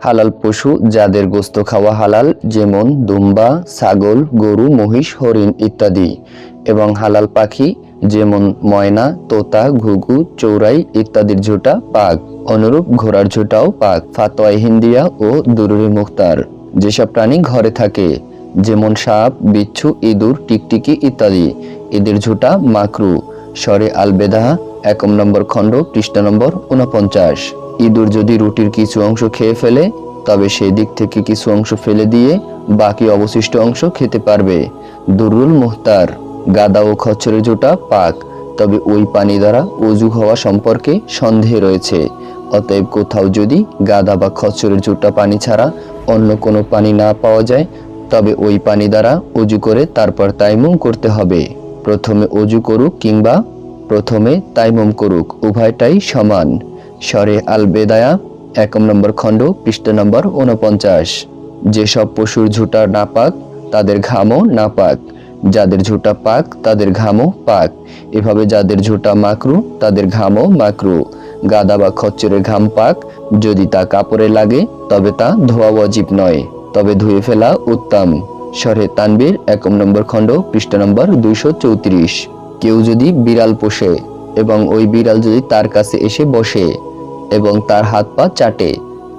হালাল পশু যাদের গোস্ত খাওয়া হালাল, যেমন দুম্বা, ছাগল, গরু, মহিষ, হরিণ ইত্যাদি। এবং হালাল পাখি, যেমন ময়না, তোতা, ঘুঘু, চৌরাই ইত্যাদির ঝোঁটা পাক। অনুরূপ ঘোড়ার ঝোঁটাও পাক। ফাতোয়াই হিন্দিয়া ও দুরুরি মুখতার। যেসব প্রাণী ঘরে থাকে, যেমন সাপ, বিচ্ছু, ইঁদুর, টিকটিকি ইত্যাদি, এদের ঝোঁটা মাকরু। স্বরে আলবেদা একম নম্বর খণ্ড, পৃষ্ঠা নম্বর উনপঞ্চাশ ইঁদুর যদি রুটির কিছু অংশ খেয়ে ফেলে, তবে সেই দিক থেকে কিছু অংশ ফেলে দিয়ে বাকি অবশিষ্ট অংশ খেতে পারবে। দুরুল মুহতার গাদা ও খচ্চরের জোটা পাক, তবে ওই পানি দ্বারা অজু হওয়া সম্পর্কে সন্দেহ রয়েছে। অতএব কোথাও যদি গাদা বা খচ্চরের জোটা পানি ছাড়া অন্য কোনো পানি না পাওয়া যায়, তবে ওই পানি দ্বারা অজু করে তারপর তাইমুম করতে হবে। প্রথমে অজু করুক কিংবা প্রথমে তাইমুম করুক, উভয়টাই সমান। স্বরে আল বেদায়া একম নম্বর খণ্ড, পৃষ্ঠা নম্বর উনপঞ্চাশ যেসব পশুর ঝুটা নাপাক, তাদের ঘামও নাপাক। যাদের ঝুটা পাক, তাদের ঘামও পাক। এভাবে যাদের ঝুটা মাকরু, তাদের ঘামও মাকরু। গাদা বা খচ্চরের ঘাম পাক, যদি তা কাপড়ে লাগে, তবে তা ধোয়া ওয়াজিব নয়। তবে ধুয়ে ফেলা উত্তম। স্বরে তানবীর একম নম্বর খণ্ড, পৃষ্ঠা নম্বর দুইশো চৌত্রিশ। কেউ যদি বিড়াল পোষে এবং ওই বিড়াল যদি তার কাছে এসে বসে এবং তার হাত পা চাটে,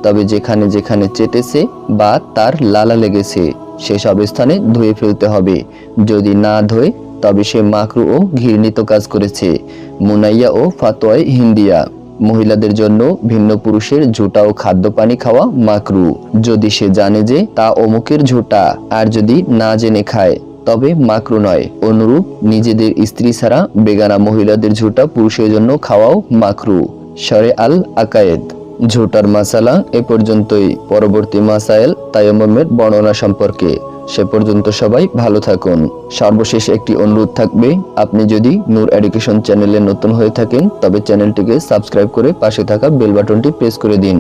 তবে যেখানে যেখানে চেটেছে বা তার লালা লেগেছে, সেসব স্থানে ধুয়ে ফেলতে হবে। যদি না ধোয়, তবে সে মাকরু ও ঘৃণিত কাজ করেছে। মুনাইয়া ও ফাতোয়ায় হিন্দিয়া। মহিলাদের জন্য ভিন্ন পুরুষের ঝুটা ও খাদ্য পানি খাওয়া মাকরু। যদি সে জানে যে তা অমুকের ঝুটা, আর যদি না জেনে খায়, তবে মাকরু নয়। অনুরূপ নিজেদের স্ত্রী ছাড়া বেগানা মহিলাদের ঝুটা পুরুষের জন্য খাওয়াও মাকরু। শরে আল আকায়েদ। ঝোটার মাসালা এ পর্যন্তই। পরবর্তী মাসাইল তায়াম্মমের বর্ণনা সম্পর্কে। সে পর্যন্ত সবাই ভালো থাকুন। সর্বশেষ একটি অনুরোধ থাকবে, আপনি যদি নূর এডুকেশন চ্যানেলে নতুন হয়ে থাকেন, তবে চ্যানেলটিকে সাবস্ক্রাইব করে পাশে থাকা বেল বাটনটি প্রেস করে দিন।